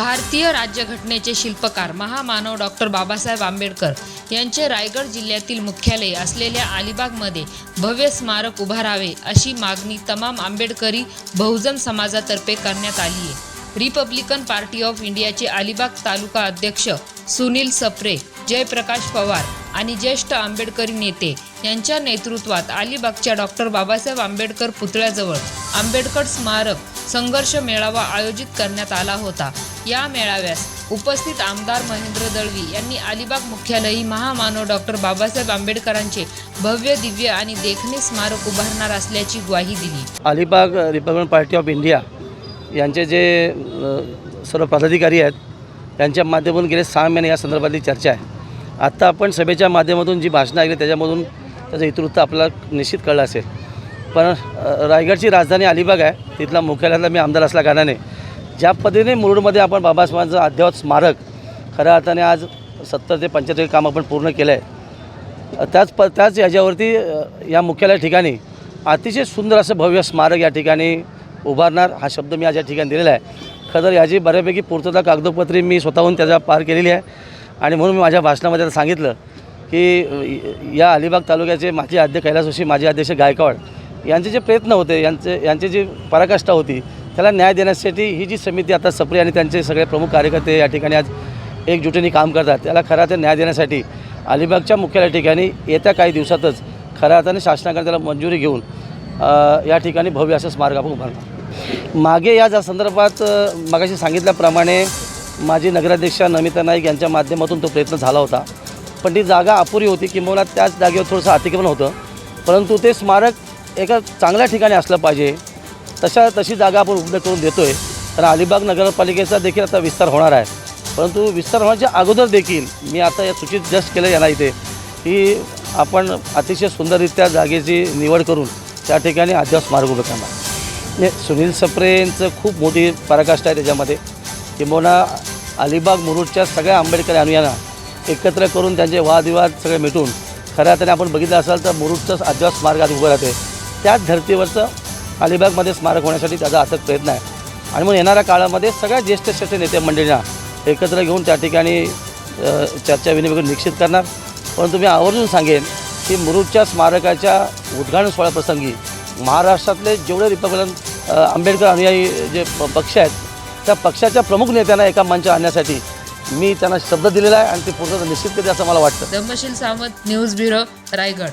भारतीय राज्यघटनेचे शिल्पकार महामानव डॉक्टर बाबासाहेब आंबेडकर यांचे रायगड जिल्ह्यातील मुख्यालय असलेल्या अलिबागमध्ये भव्य स्मारक उभारावे अशी मागणी तमाम आंबेडकरी बहुजन समाजातर्फे करण्यात आली आहे. रिपब्लिकन पार्टी ऑफ इंडियाचे अलिबाग तालुका अध्यक्ष सुनील सप्रे जयप्रकाश पवार आणि ज्येष्ठ आंबेडकरी नेते यांच्या नेतृत्वात अलिबागच्या डॉक्टर बाबासाहेब आंबेडकर पुतळ्याजवळ आंबेडकर स्मारक संघर्ष मेळावा आयोजित करण्यात आला होता. या मेळाव्यास उपस्थित आमदार महेंद्र दळवी यांनी अलिबाग मुख्यालयी महामानव डॉक्टर बाबासाहेब आंबेडकरांचे भव्य दिव्य आणि देखणे स्मारक उभारणार असल्याची ग्वाही दिली. Alibag Republican party of India यांचे जे सर्व पदाधिकारी आहेत त्यांच्या माध्यमातून गेले सहा महिने या संदर्भातली चर्चा आहे. आत्ता आपण सभेच्या माध्यमातून जी भाषणं ऐकली त्याच्यामधून त्याचं इतिवृत्त आपल्याला निश्चित कळलं असेल. पण रायगडची राजधानी अलिबाग आहे. तिथला मुख्यालयातला मी आमदार असल्या कारणाने. ज्या पद्धतीने मुरुडमध्ये आपण बाबासाहेबांचं अद्ययावत स्मारक खऱ्या अर्थाने आज सत्तर ते पंच्याहत्तर काम आपण पूर्ण केलं आहे त्याच प त्याच याच्यावरती या मुख्यालय ठिकाणी अतिशय सुंदर असं भव्य स्मारक या ठिकाणी उभारणार हा शब्द मी आज या ठिकाणी दिलेला आहे. खरं तर याची बऱ्यापैकी पूर्तता कागदोपत्री मी स्वतःहून त्याचा पार केलेली आहे. आणि म्हणून मी माझ्या भाषणामध्ये सांगितलं की या अलिबाग तालुक्याचे माजी अध्यक्ष कैलासोशी माजी अध्यक्ष गायकवाड यांचे जे प्रयत्न होते यांचे यांची जी पराकाष्ठा होती त्याला न्याय देण्यासाठी ही जी समिती आता सप्री आणि त्यांचे सगळे प्रमुख कार्यकर्ते या ठिकाणी आज एकजुटीने काम करतात त्याला खरा ते न्याय देण्यासाठी अलिबागच्या मुख्यालय ठिकाणी येत्या काही दिवसातच खऱ्या अर्थाने शासनाकडे त्याला मंजुरी घेऊन या ठिकाणी भव्य असं स्मारक आपण उभारणार मागे या ज्या संदर्भात मागाशी सांगितल्याप्रमाणे माजी नगराध्यक्षा नमिता नाईक यांच्या माध्यमातून तो प्रयत्न झाला होता. पण ती जागा अपुरी होती किंबहुना त्याच जागेवर थोडंसं अतिक्रमण होतं. परंतु ते स्मारक एका चांगल्या ठिकाणी असलं पाहिजे. तशा तशी जागा आपण उपलब्ध करून देतो आहे कारण अलिबाग नगरपालिकेचा देखील आता विस्तार होणार आहे. परंतु विस्तार होण्याच्या अगोदर देखील मी आता या सूचित जस्ट केलं यांना इथे. की आपण अतिशय सुंदररित्या जागेची निवड करून त्या ठिकाणी अध्यास मार्ग उभं करणार. सुनील सप्रेंचं खूप मोठी पराकाष्ठा आहे त्याच्यामध्ये. किंबहुना अलिबाग मुरुडच्या सगळ्या आंबेडकरी अनुयांना एकत्र करून त्यांचे वादविवाद सगळे मिटून खऱ्या तरी आपण बघितलं असाल तर मुरुडचाच अध्यास मार्ग आज उभं राहते त्याच धर्तीवरचं अलिबागमध्ये स्मारक होण्यासाठी त्याचा अथक प्रयत्न आहे. आणि म्हणून येणाऱ्या काळामध्ये सगळ्या ज्येष्ठ श्रेष्ठ नेते मंडळींना एकत्र घेऊन त्या ठिकाणी चर्चा विनिमय निश्चित करणार. परंतु मी आवर्जून सांगेन की मुरुडच्या स्मारकाच्या उद्घाटन सोहळ्याप्रसंगी महाराष्ट्रातले जेवढे रिपब्लिकन आंबेडकर अनुयायी जे प- पक्ष आहेत त्या पक्षाच्या प्रमुख नेत्यांना एका मंचावर आणण्यासाठी मी त्यांना शब्द दिलेला आहे आणि ते पूर्ण निश्चित करते असं मला वाटतं. Dhammasheel Sawant news bureau Raigad.